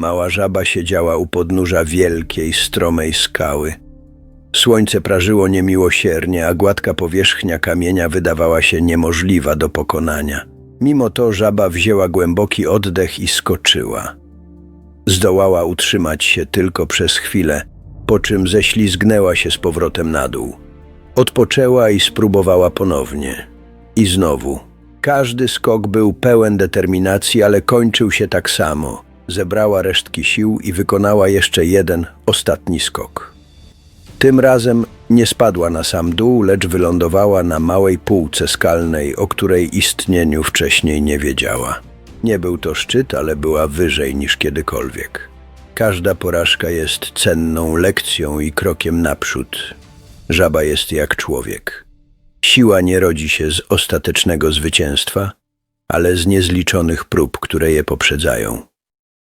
Mała żaba siedziała u podnóża wielkiej, stromej skały. Słońce prażyło niemiłosiernie, a gładka powierzchnia kamienia wydawała się niemożliwa do pokonania. Mimo to żaba wzięła głęboki oddech i skoczyła. Zdołała utrzymać się tylko przez chwilę, po czym ześlizgnęła się z powrotem na dół. Odpoczęła i spróbowała ponownie. I znowu. Każdy skok był pełen determinacji, ale kończył się tak samo. Zebrała resztki sił i wykonała jeszcze jeden, ostatni skok. Tym razem nie spadła na sam dół, lecz wylądowała na małej półce skalnej, o której istnieniu wcześniej nie wiedziała. Nie był to szczyt, ale była wyżej niż kiedykolwiek. Każda porażka jest cenną lekcją i krokiem naprzód. Żaba jest jak człowiek. Siła nie rodzi się z ostatecznego zwycięstwa, ale z niezliczonych prób, które je poprzedzają.